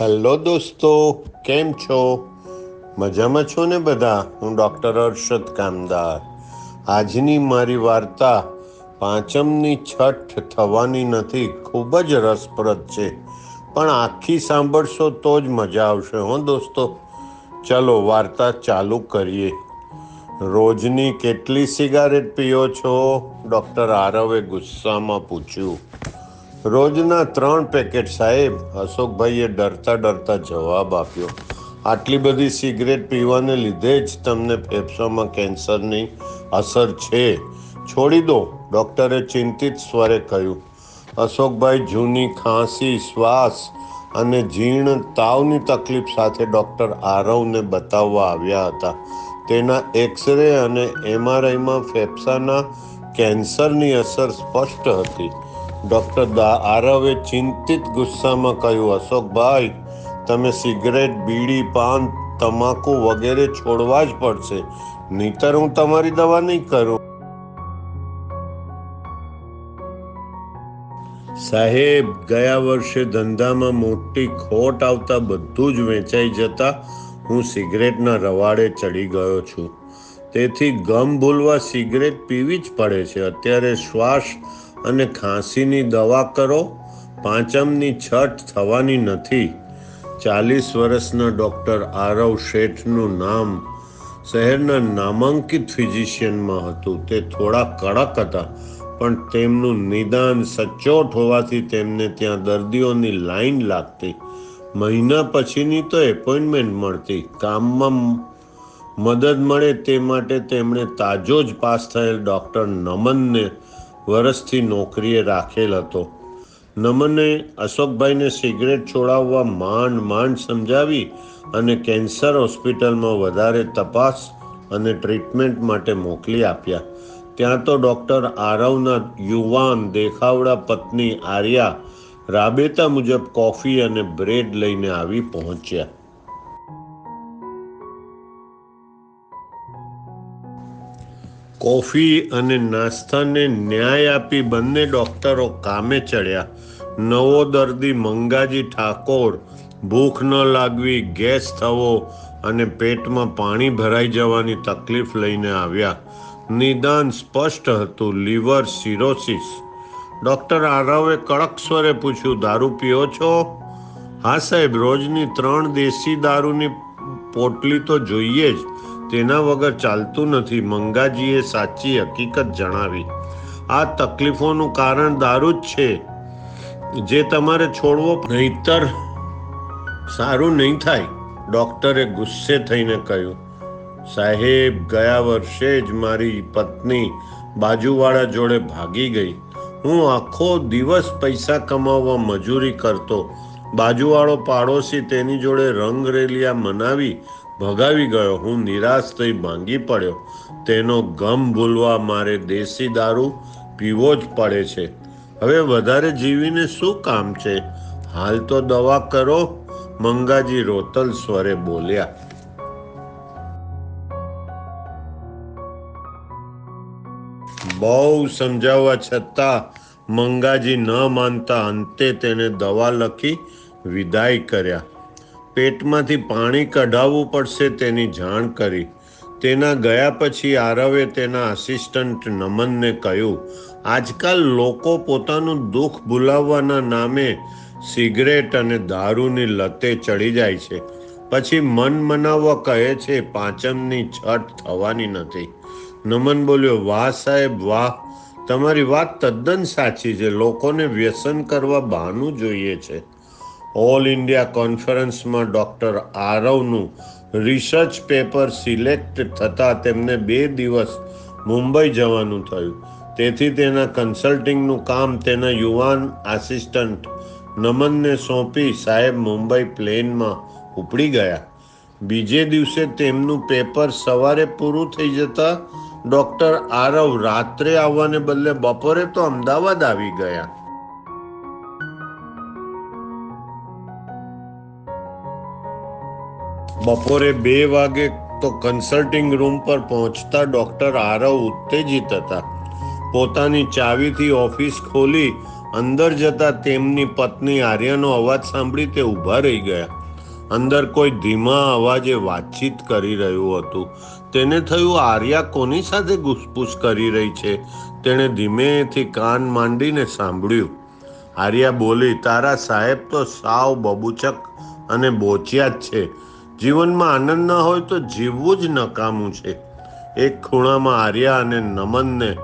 Hello દોસ્તો, કેમ છો? મજામાં છો ને બધા? હું ડૉક્ટર હર્ષદ કામદાર. આજની મારી વાર્તા પાંચમની છઠ થવાની નથી, ખૂબ જ રસપ્રદ છે. પણ આખી સાંભળશો તો જ મજા આવશે, હો દોસ્તો? ચલો, વાર્તા ચાલુ કરીએ. રોજની કેટલી સિગારેટ પીઓ છો? ડૉક્ટર આરવે ગુસ્સામાં પૂછ્યું. રોજના ત્રણ પેકેટ સાહેબ, અશોકભાઈએ ડરતા ડરતા જવાબ આપ્યો. આટલી બધી સિગરેટ પીવાને લીધે જ તમને ફેફસામાં કેન્સરની અસર છે. છોડી દો, ડૉક્ટરે ચિંતિત સ્વરે કહ્યું. અશોકભાઈ જૂની ખાંસી, શ્વાસ અને જીર્ણ તાવની તકલીફ સાથે ડૉક્ટર આરવને બતાવવા આવ્યા હતા. તેના એક્સરે અને એમઆરઆઈમાં ફેફસાના કેન્સરની અસર સ્પષ્ટ હતી. ડૉક્ટર આરવે ચિંતિત ગુસ્સામાં કહ્યું અશોકભાઈ તમે સિગરેટ, બીડી, પાન, તમાકુ વગેરે છોડવા જ પડશે. નહીતર હું તમારી દવા નહીં કરું. સાહેબ, ગયા વર્ષે ધંધામાં મોટી ખોટ આવતા બધું જ વેચાઈ જતા હું સિગરેટના રવાડે ચડી ગયો છું. તેથી ગમ ભૂલવા સિગરેટ પીવી જ પડે છે. અત્યારે શ્વાસ અને ખાંસીની દવા કરો. પાંચમની છઠ થવાની નથી. ચાલીસ વર્ષના ડૉક્ટર આરવ શેઠનું નામ શહેરના નામાંકિત ફિઝિશિયનમાં હતું. તે થોડા કડક હતા, પણ તેમનું નિદાન સચોટ હોવાથી તેમને ત્યાં દર્દીઓની લાઈન લાગતી. મહિના પછીની તો એપોઇન્ટમેન્ટ મળતી. કામમાં મદદ મળે તે માટે તેમણે તાજો જ પાસ થયેલ ડૉક્ટર નમનને વર્ષથી નોકરીએ રાખેલ હતો. નમને અશોકભાઈને સિગરેટ છોડાવવા માંડ માંડ સમજાવી અને કેન્સર હોસ્પિટલમાં વધારે તપાસ અને ટ્રીટમેન્ટ માટે મોકલી આપ્યા. ત્યાં તો ડૉક્ટર આરવના યુવાન દેખાવડા પત્ની આર્યા રાબેતા મુજબ કોફી અને બ્રેડ લઈને આવી પહોંચ્યા. કોફી અને નાસ્તાને ન્યાય આપી બંને ડોક્ટરો કામે ચડ્યા. નવો દર્દી મંગાજી ઠાકોર, ભૂખ ન લાગવી, ગેસ થવો અને પેટમાં પાણી ભરાઈ જવાની તકલીફ લઈને આવ્યા. નિદાન સ્પષ્ટ હતું, લીવર સિરોસિસ. ડૉક્ટર આરવે કડક સ્વરે પૂછ્યું, દારૂ પીઓ છો? હા સાહેબ, રોજની ત્રણ દેશી દારૂની પોટલી તો જોઈએ જ. તેના વગર ચાલતું નથી. મંગાજીએ સાચી હકીકત જણાવી. આ તકલીફોનું કારણ દારૂ જ છે. જે તમારે છોડવો નહીતર સારું નહીં થાય. ડૉક્ટરે ગુસ્સે થઈને કહ્યું, સાહેબ, ગયા વર્ષે જ મારી પત્ની બાજુવાળા જોડે ભાગી ગઈ. હું આખો દિવસ પૈસા કમાવવા મજૂરી કરતો. બાજુવાળો પાડોશી તેની જોડે રંગરેલિયા મનાવી ભગાવી ગયો. હું નિરાશ થઈ ભાંગી પડ્યો. તેનો ગમ ભૂલવા મારે દેશી દારૂ પીવો જ પડે છે. હવે વધારે જીવીને શું કામ છે? હાલ તો દવા કરો. મંગાજી રોતલ સ્વરે બોલ્યા. બહુ સમજાવવા છતાં મંગાજી ન માનતા અંતે તેને દવા લખી વિદાય કર્યા. પેટમાંથી પાણી કઢાવવું પડશે તેની જાણ કરી. તેના ગયા પછી આરવે તેના આસિસ્ટન્ટ નમનને કહ્યું, આજકાલ લોકો પોતાનું દુઃખ ભૂલાવવાના નામે સિગરેટ અને દારૂની લતે ચડી જાય છે. પછી મન મનાવવા કહે છે પાંચમની છઠ થવાની નથી. નમન બોલ્યો, વાહ સાહેબ, વાહ. તમારી વાત તદ્દન સાચી છે. લોકોને વ્યસન કરવા બહાનું જોઈએ છે. ઓલ ઇન્ડિયા કોન્ફરન્સમાં ડૉક્ટર આરવનું રિસર્ચ પેપર સિલેક્ટ થતાં તેમને બે દિવસ મુંબઈ જવાનું થયું. તેથી તેના કન્સલ્ટિંગનું કામ તેના યુવાન આસિસ્ટન્ટ નમનને સોંપી સાહેબ મુંબઈ પ્લેનમાં ઉપડી ગયા. બીજે દિવસે તેમનું પેપર સવારે પૂરું થઈ જતા ડૉક્ટર આરવ રાત્રે આવવાને બદલે બપોરે તો અમદાવાદ આવી ગયા. બપોરે બે વાગે તો કન્સલ્ટિંગ રૂમ પર પહોંચતા ડૉક્ટર આરવ ઉત્તેજિત હતા. પોતાની ચાવીથી ઓફિસ ખોલી અંદર જતા તેમની પત્ની આર્યનો અવાજ સાંભળી તે ઊભા રહી ગયા. અંદર કોઈ ધીમા અવાજે વાતચીત કરી રહ્યું હતું. તેને થયું આર્યા કોની સાથે ગુસપુસ કરી રહી છે? તેણે ધીમેથી કાન માંડીને સાંભળ્યું. આર્યા બોલી, તારા સાહેબ તો સાવ બબુચક અને બોચિયા જ છે. જીવનમાં આનંદ ન હોય તો જીવવું જ નકામું છે. એક ખૂણામાં આર્યા અને નમનને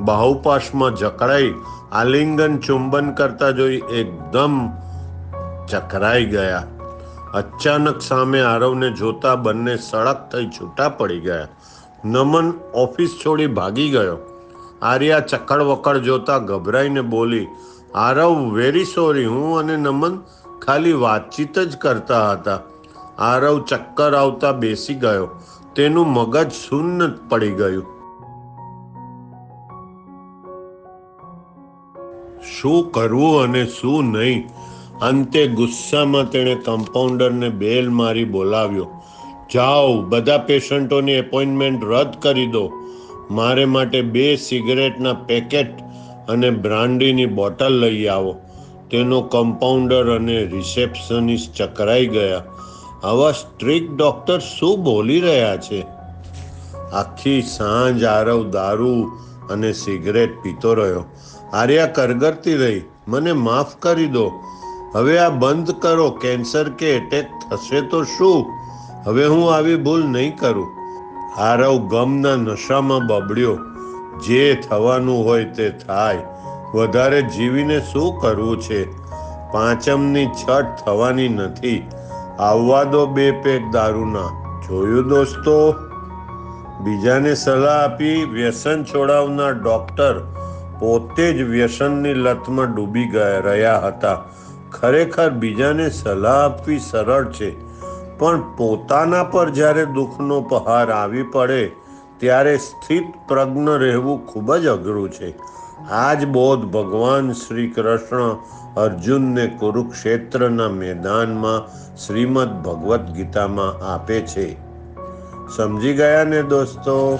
બાહુપાશમાં જકડાઈ, આલિંગન ચુંબન કરતા જોઈ એકદમ ચકરાઈ ગયા. અચાનક સામે આરવને જોતા બંને સડક થઈ છૂટા પડી ગયા. નમન ઓફિસ છોડી ભાગી ગયો. આર્યા ચકડ વકડ જોતા ગભરાઈને બોલી, આરવ વેરી સોરી હું અને નમન ખાલી વાતચીત જ કરતા હતા. આરવ ચક્કર આવતા બેસી ગયો. તેનું મગજ શૂન્ય પડી ગયું. શું કરવું અને શું નહીં? અંતે ગુસ્સામાં તેણે કમ્પાઉન્ડરને બેલ મારી બોલાવ્યો. જાઓ, બધા પેશન્ટોની એપોઇન્ટમેન્ટ રદ કરી દો. મારે માટે બે સિગરેટના પેકેટ અને બ્રાન્ડીની બોટલ લઈ આવો. તેનો કમ્પાઉન્ડર અને રિસેપ્શનિસ્ટ ચકરાઈ ગયા. આવા સ્ટ્રીક ડોક્ટર શું બોલી રહ્યા છે? આખી સાંજ આરવ દારૂ અને સિગરેટ પીતો રહ્યો. આર્યા કરગરતી રહી. મને માફ કરી દો. હવે આ બંધ કરો. કેન્સર કે એટેક થશે તો શું? હવે હું આવી ભૂલ નહીં કરું. આરવ ગમના નશામાં બબડ્યો. જે થવાનું હોય તે થાય. વધારે જીવીને શું કરવું છે? પાંચમની છઠ થવાની નથી. આવવા દો બે પેક દારૂના. જોયું દોસ્તો? બીજાને સલાહ આપી વ્યસન છોડાવનાર ડોક્ટર પોતે જ વ્યસનની લતમાં ડૂબી ગયા રહ્યા હતા. ખરેખર બીજાને સલાહ આપવી સરળ છે. પણ પોતાના પર જ્યારે દુઃખનો પહાર આવી પડે, ત્યારે સ્થિત પ્રજ્ઞ રહેવું ખૂબ જ અઘરું છે. આ જ બોધ ભગવાન શ્રી કૃષ્ણ અર્જુનને કુરુક્ષેત્રના મેદાનમાં શ્રીમદ ભગવદ્ ગીતામાં આપે છે. સમજી ગયા ને દોસ્તો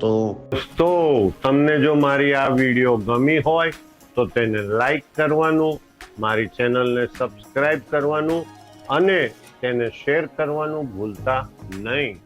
દોસ્તો, તમને જો મારી આ વીડિયો ગમી હોય, તો તેને લાઈક કરવાનું, મારી ચેનલને સબસ્ક્રાઇબ કરવાનું અને તેને શેર કરવાનું ભૂલતા નહીં.